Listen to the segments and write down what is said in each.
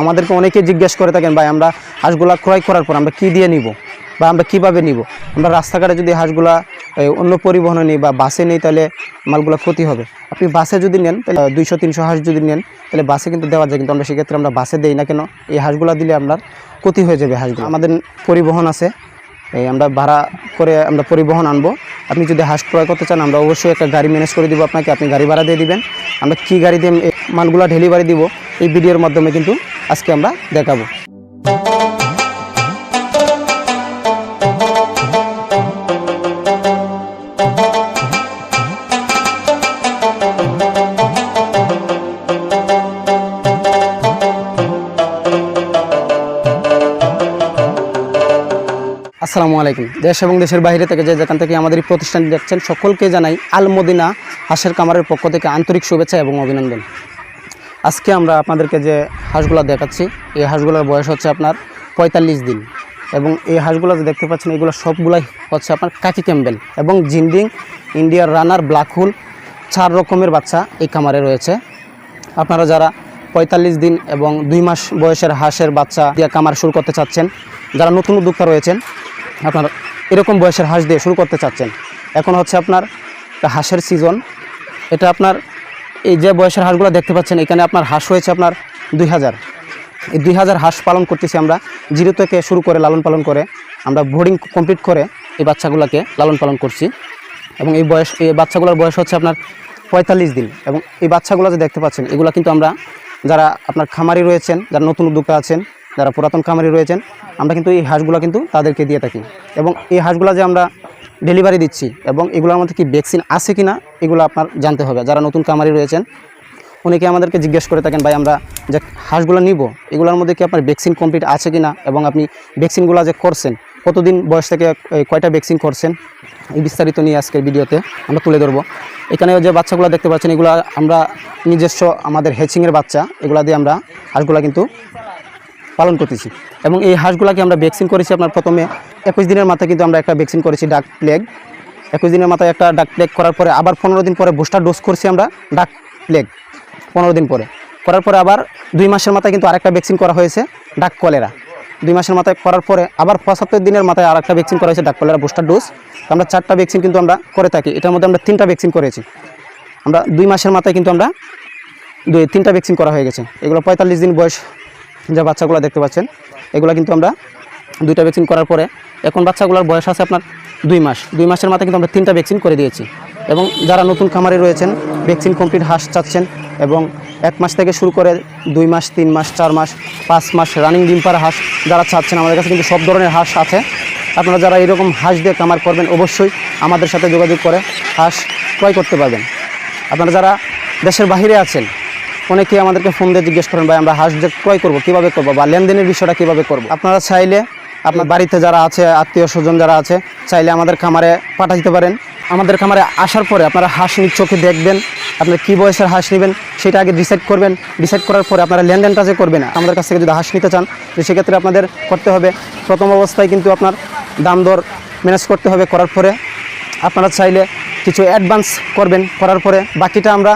আমাদেরকে অনেকে জিজ্ঞেস করে থাকেন, ভাই, আমরা হাঁসগুলা ক্রয় করার পর আমরা কি দিয়ে নিব? বা আমরা কীভাবে নিব? আমরা রাস্তাঘাটে যদি হাঁসগুলা অন্য পরিবহনে নিই বা বাসে নিই, তাহলে মালগুলা ক্ষতি হবে। আপনি বাসে যদি নেন, তাহলে দুইশো, তিনশো হাঁস যদি নেন, তাহলে বাসে কিন্তু দেওয়া যায়, কিন্তু আমরা সেক্ষেত্রে আমরা বাসে দেই না কেন? এই হাঁসগুলা দিলে আপনার ক্ষতি হয়ে যাবে হাঁসগুলো। আমাদের পরিবহন আছে এই আমরা ভাড়া করে আমরা পরিবহন আনব। আপনি যদি হাঁস ক্রয় করতে চান, আমরা অবশ্যই একটা গাড়ি ম্যানেজ করে দিব আপনাকে, আপনি গাড়ি ভাড়া দিয়ে দিবেন। আমরা কী গাড়ি দিয়ে মালগুলা ডেলিভারি দিব, এই ভিডিওর মাধ্যমে কিন্তু আজকে আমরা দেখাবো। আসসালামু আলাইকুম। দেশ এবং দেশের বাইরে থেকে যে যেখান থেকে আমাদের এই প্রতিষ্ঠানটি দেখছেন, সকলকে জানাই আল মদিনা হাঁসের কামারের পক্ষ থেকে আন্তরিক শুভেচ্ছা এবং অভিনন্দন। আজকে আমরা আপনাদেরকে যে হাঁসগুলো দেখাচ্ছি, এই হাঁসগুলোর বয়স হচ্ছে আপনার পঁয়তাল্লিশ দিন। এবং এই হাঁসগুলো যে দেখতে পাচ্ছেন, এগুলো সবগুলাই হচ্ছে আপনার কাকি ক্যাম্বেল এবং জিন্ডিং, ইন্ডিয়ার রানার, ব্ল্যাক হুল, চার রকমের বাচ্চা এই কামারে রয়েছে। আপনারা যারা পঁয়তাল্লিশ দিন এবং দুই মাস বয়সের হাঁসের বাচ্চা দিয়ে কামার শুরু করতে চাচ্ছেন, যারা নতুন উদ্যোক্তা রয়েছেন, আপনার এরকম বয়সের হাঁস দিয়ে শুরু করতে চাচ্ছেন। এখন হচ্ছে আপনার হাঁসের সিজন এটা আপনার এই যে বয়সের হাঁসগুলো দেখতে পাচ্ছেন, এখানে আপনার হাঁস হয়েছে আপনার দুই হাজার। এই দুই হাজার হাঁস পালন করতেছি আমরা। জিরো থেকে শুরু করে লালন পালন করে, আমরা বোর্ডিং কমপ্লিট করে এই বাচ্চাগুলোকে লালন পালন করছি। এবং এই বয়স, এই বাচ্চাগুলোর বয়স হচ্ছে আপনার পঁয়তাল্লিশ দিন। এবং এই বাচ্চাগুলো যে দেখতে পাচ্ছেন, এগুলো কিন্তু আমরা যারা আপনার খামারি রয়েছেন, যারা নতুন উদ্যোক্তা আছেন, যারা পুরাতন খামারি রয়েছেন, আমরা কিন্তু এই হাঁসগুলো কিন্তু তাদেরকে দিয়ে থাকি। এবং এই হাঁসগুলো যে আমরা ডেলিভারি দিচ্ছি এবং এগুলোর মধ্যে কি ভ্যাকসিন আছে কি না এগুলো আপনার জানতে হবে। যারা নতুন খামারি রয়েছেন, অনেকে আমাদেরকে জিজ্ঞেস করে থাকেন, ভাই, আমরা যে হাঁসগুলো নিব, এগুলোর মধ্যে কি আপনার ভ্যাকসিন কমপ্লিট আছে কি না এবং আপনি ভ্যাকসিনগুলো যে করছেন, কতদিন বয়স থেকে কয়টা ভ্যাকসিন করছেন? এই বিস্তারিত নিয়ে আজকের ভিডিওতে আমরা তুলে ধরবো। এখানে যে বাচ্চাগুলো দেখতে পাচ্ছেন, এগুলো আমরা নিজস্ব আমাদের হেচিংয়ের বাচ্চা, এগুলো দিয়ে আমরা হাঁসগুলো কিন্তু পালন করতেছি। এবং এই হাঁসগুলাকে আমরা ভ্যাকসিন করেছি আপনার প্রথমে একুশ দিনের মাথায় কিন্তু আমরা একটা ভ্যাকসিন করেছি ডাক প্লেগ একুশ দিনের মাথায় একটা ডাক প্লেগ করার পরে আবার পনেরো দিন পরে বুস্টার ডোজ করছি আমরা ডাক প্লেগ পনেরো দিন পরে। করার পরে আবার দুই মাসের মাথায় কিন্তু আরেকটা ভ্যাকসিন করা হয়েছে ডাক কলেরা দুই মাসের মাথায় করার পরে আবার পঁচাত্তর দিনের মাথায় আর একটা ভ্যাকসিন করা হয়েছে ডাক কলেরা বুস্টার ডোজ আমরা চারটা ভ্যাকসিন কিন্তু আমরা করে থাকি। এটার মধ্যে আমরা তিনটা ভ্যাকসিন করেছি। আমরা দুই মাসের মাথায় কিন্তু আমরা দুই, তিনটা ভ্যাকসিন করা হয়ে গেছে। এগুলো পঁয়তাল্লিশ দিন বয়স যে বাচ্চাগুলো দেখতে পাচ্ছেন, এগুলো কিন্তু আমরা দুইটা ভ্যাকসিন করার পরে, এখন বাচ্চাগুলোর বয়স আছে আপনার দুই মাস। দুই মাসের মাথায় কিন্তু আমরা তিনটা ভ্যাকসিন করে দিয়েছি। এবং যারা নতুন খামারে রয়েছেন ভ্যাকসিন কমপ্লিট হাঁস চাচ্ছেন এবং এক মাস থেকে শুরু করে দুই মাস, তিন মাস, চার মাস, পাঁচ মাস রানিং ডিম পাড়া হাঁস যারা চাচ্ছেন, আমাদের কাছে কিন্তু সব ধরনের হাঁস আছে। আপনারা যারা এরকম হাঁস দিয়ে কামার করবেন, অবশ্যই আমাদের সাথে যোগাযোগ করে হাঁস ক্রয় করতে পারবেন। আপনারা যারা দেশের বাইরে আছেন অনেকে আমাদেরকে ফোন দিয়ে জিজ্ঞেস করেন, ভাই, আমরা হাঁস ক্রয় করব, কীভাবে করব বা লেনদেনের বিষয়টা কীভাবে করব? আপনারা চাইলে আপনার বাড়িতে যারা আছে, আত্মীয় স্বজন যারা আছে, চাইলে আমাদের খামারে পাঠা দিতে পারেন। আমাদের খামারে আসার পরে আপনারা হাঁস চোখে দেখবেন, আপনার কী বয়সের হাঁস নেবেন, সেটা আগে ডিসাইড করবেন। ডিসাইড করার পরে আপনারা লেনদেনটা যে করবেন, আমাদের কাছ থেকে যদি হাঁস নিতে চান, তো সেক্ষেত্রে আপনাদের করতে হবে। প্রথম অবস্থায় কিন্তু আপনার দাম দর ম্যানেজ করতে হবে করার পরে। আপনারা চাইলে কিছু অ্যাডভান্স করবেন, করার পরে বাকিটা আমরা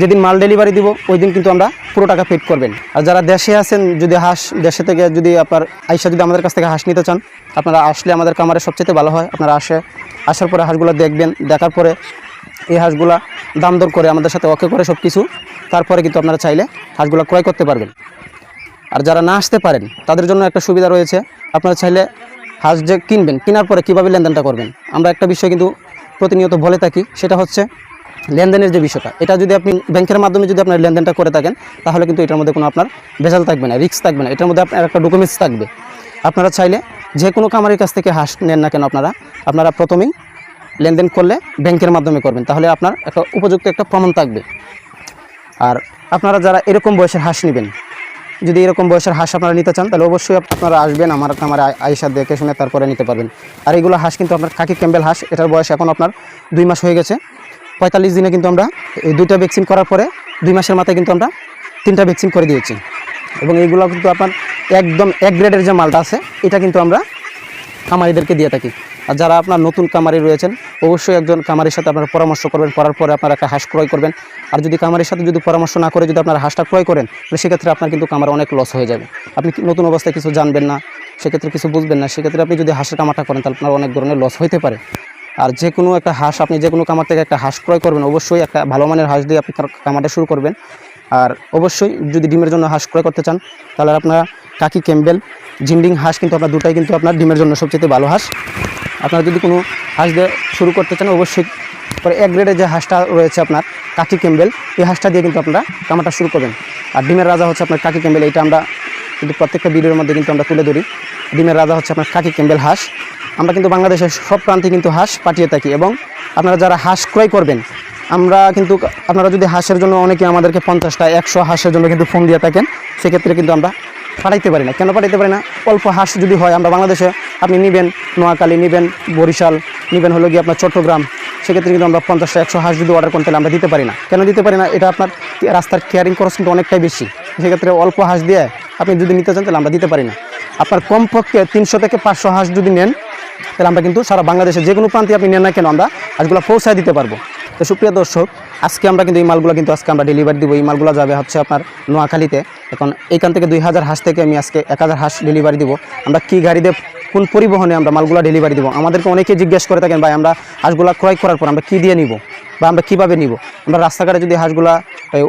যেদিন মাল ডেলিভারি দিব ওই দিন কিন্তু আমরা পুরো টাকা পেড করবেন। আর যারা দেশে আছেন, যদি হাঁস দেশে থেকে যদি আপনার আইসা যদি আমাদের কাছ থেকে হাঁস নিতে চান, আপনারা আসলে আমাদের কামারে সবচেয়ে ভালো হয় আপনারা আসে, আসার পরে হাঁসগুলো দেখবেন, দেখার পরে এই হাঁসগুলা দাম দর করে আমাদের সাথে ওকে করে সব কিছু তারপরে কিন্তু আপনারা চাইলে হাঁসগুলো ক্রয় করতে পারবেন। আর যারা না আসতে পারেন, তাদের জন্য একটা সুবিধা রয়েছে, আপনারা চাইলে হাঁস যে কিনবেন, কেনার পরে কীভাবে লেনদেনটা করবেন? আমরা একটা বিষয় কিন্তু প্রতিনিয়ত বলে থাকি, সেটা হচ্ছে লেনদেনের যে বিষয়টা, এটা যদি আপনি ব্যাংকের মাধ্যমে যদি আপনার লেনদেনটা করে থাকেন, তাহলে কিন্তু এটার মধ্যে কোনো আপনার ভেজাল থাকবে না, রিস্ক থাকবে না, এটার মধ্যে আপনার একটা ডকুমেন্টস থাকবে। আপনারা চাইলে যে কোনো কামারের কাছ থেকে হাঁস নেন না কেন আপনারা আপনারা প্রথমেই লেনদেন করলে ব্যাংকের মাধ্যমে করবেন, তাহলে আপনার একটা উপযুক্ত একটা প্রমাণ থাকবে। আর আপনারা যারা এরকম বয়সের হাঁস নেবেন, যদি এরকম বয়সের হাঁস আপনারা নিতে চান, তাহলে অবশ্যই আপনারা আসবেন, আমার আমার আইসা দেখে শুনে তারপরে নিতে পারবেন। আর এইগুলো হাঁস কিন্তু আপনার কাকি ক্যাম্বেল হাঁস, এটার বয়স এখন আপনার দুই মাস হয়ে গেছে। পঁয়তাল্লিশ দিনে কিন্তু আমরা এই দুইটা ভ্যাকসিন করার পরে দুই মাসের মাথায় কিন্তু আমরা তিনটা ভ্যাকসিন করে দিয়েছি। এবং এইগুলো কিন্তু আপনার একদম এক গ্রেডের যে মালটা আছে, এটা কিন্তু আমরা খামারিদেরকে দিয়ে থাকি। আর যারা আপনার নতুন কামারি রয়েছেন, অবশ্যই একজন কামারির সাথে আপনারা পরামর্শ করবেন, করার পরে আপনারা একটা হাঁস ক্রয় করবেন। আর যদি কামারির সাথে যদি পরামর্শ না করে যদি আপনারা হাঁসটা ক্রয় করেন, তাহলে সেক্ষেত্রে আপনার কিন্তু কামার অনেক লস হয়ে যাবে। আপনি নতুন অবস্থায় কিছু জানবেন না, সেক্ষেত্রে কিছু বুঝবেন না, সেক্ষেত্রে আপনি যদি হাঁসের কামারটা করেন, তাহলে আপনার অনেক ধরনের লস হইতে পারে। আর যে কোনো একটা হাঁস, আপনি যে কোনো কামার থেকে একটা হাঁস ক্রয় করবেন, অবশ্যই একটা ভালো মানের হাঁস দিয়ে আপনি কামারটা শুরু করবেন। আর অবশ্যই যদি ডিমের জন্য হাঁস ক্রয় করতে চান, তাহলে আপনারা কাকি ক্যাম্বেল, জিন্ডিং হাঁস কিন্তু আপনার দুটাই কিন্তু আপনার ডিমের জন্য সবচেয়ে ভালো হাঁস। আপনারা যদি কোনো হাঁস দিয়ে শুরু করতে চান, অবশ্যই পরে এক গ্রেডের যে হাঁসটা রয়েছে আপনার, কাকি ক্যাম্বেল, এই হাঁসটা দিয়ে কিন্তু আপনারা কামারটা শুরু করবেন। আর ডিমের রাজা হচ্ছে আপনার কাকি ক্যাম্বেল, এইটা আমরা কিন্তু প্রত্যেকটা ভিডিওর মধ্যে কিন্তু আমরা তুলে ধরি। ডিমের রাজা হচ্ছে আপনার কাকি ক্যাম্বেল হাঁস। আমরা কিন্তু বাংলাদেশের সব প্রান্তে কিন্তু হাঁস পাঠিয়ে থাকি এবং আপনারা যারা হাঁস ক্রয় করবেন, আমরা কিন্তু, আপনারা যদি হাঁসের জন্য অনেকে আমাদেরকে পঞ্চাশটা, একশো হাঁসের জন্য কিন্তু ফোন দিয়ে থাকেন, সেক্ষেত্রে কিন্তু আমরা পাঠাইতে পারি না। কেন পাঠাইতে পারি না? অল্প হাঁস যদি হয়, আমরা বাংলাদেশে আপনি নেবেন নোয়াখালী, নেবেন বরিশাল, নেবেন হলো গিয়ে আপনার চট্টগ্রাম, সেক্ষেত্রে কিন্তু আমরা পঞ্চাশটা, একশো হাঁস যদি অর্ডার করতে হলে আমরা দিতে পারি না। কেন দিতে পারি না? এটা আপনার রাস্তার কেয়ারিং খরচ কিন্তু অনেকটাই বেশি। সেক্ষেত্রে অল্প হাঁস দিয়ে আপনি যদি নিতে চান, তাহলে আমরা দিতে পারি না। আপনার কমপক্ষে তিনশো থেকে পাঁচশো হাঁস যদি নেন তাহলে আমরা কিন্তু সারা বাংলাদেশে যে কোনো প্রান্তে আপনি নেন না কেন, আমরা হাঁসগুলো পৌঁছায় দিতে পারব। তো সুপ্রিয় দর্শক, আজকে আমরা কিন্তু এই মালগুলো কিন্তু আজকে আমরা ডেলিভারি দিব। এই মালগুলো যাবে হচ্ছে আপনার নোয়াখালীতে। এখন এইখান থেকে দুই হাজার হাঁস থেকে আমি আজকে এক হাজার হাঁস ডেলিভারি দিব। আমরা কি গাড়িতে, কোন পরিবহনে আমরা মালগুলো ডেলিভারি দিব? আমাদেরকে অনেকে জিজ্ঞেস করে থাকেন, ভাই, আমরা হাঁসগুলো ক্রয় করার পর আমরা কী দিয়ে নিব? বা আমরা কীভাবে নিব? আমরা রাস্তাঘাটে যদি হাঁসগুলা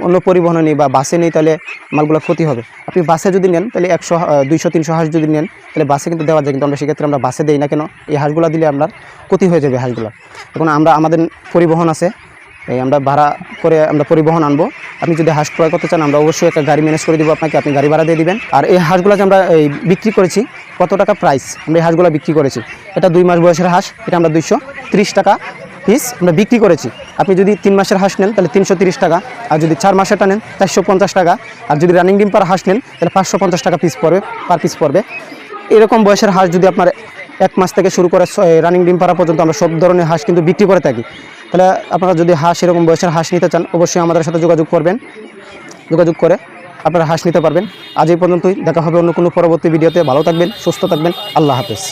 অন্য পরিবহনে নিই বা বাসে নিই, তাহলে মালগুলো ক্ষতি হবে। আপনি বাসে যদি নেন, তাহলে একশো দুইশো, তিনশো হাঁস যদি নেন, তাহলে বাসে কিন্তু দেওয়া যায়, কিন্তু আমরা সেক্ষেত্রে আমরা বাসে দেই না কেন? এই হাঁসগুলো দিলে আপনার ক্ষতি হয়ে যাবে হাঁসগুলো। এখন আমরা, আমাদের পরিবহন আছে, এই আমরা ভাড়া করে আমরা পরিবহন আনব। আপনি যদি হাঁস ক্রয় করতে চান, আমরা অবশ্যই একটা গাড়ি ম্যানেজ করে দিব আপনাকে, আপনি গাড়ি ভাড়া দিয়ে দিবেন। আর এই হাঁসগুলো যে আমরা, এই, বিক্রি করেছি, কত টাকা প্রাইস আমরা এই হাঁসগুলো বিক্রি করেছি। এটা দুই মাস বয়সের হাঁস, এটা আমরা দুইশো ত্রিশ টাকা পিস আমরা বিক্রি করেছি। আপনি যদি তিন মাসের হাঁস নেন, তাহলে তিনশো টাকা। আর যদি চার মাসেরটা নেন, চারশো পঞ্চাশ টাকা। আর যদি রানিং ডিম পার হাঁস নেন, তাহলে পাঁচশো পঞ্চাশ টাকা পিস পড়বে পার পিস পড়বে। এরকম বয়সের হাঁস যদি আপনার এক মাস থেকে শুরু করে রানিং ডিম পাড়া পর্যন্ত আমরা সব ধরনের হাঁস কিন্তু বিক্রি করে থাকি। তাহলে আপনারা যদি হাঁস এরকম বয়সের হাঁস নিতে চান, অবশ্যই আমাদের সাথে যোগাযোগ করবেন। যোগাযোগ করে আপনারা হাঁস নিতে পারবেন। আজ এই পর্যন্তই। দেখা হবে অন্য কোনো পরবর্তী ভিডিওতে। ভালো থাকবেন, সুস্থ থাকবেন। আল্লাহ হাফেজ।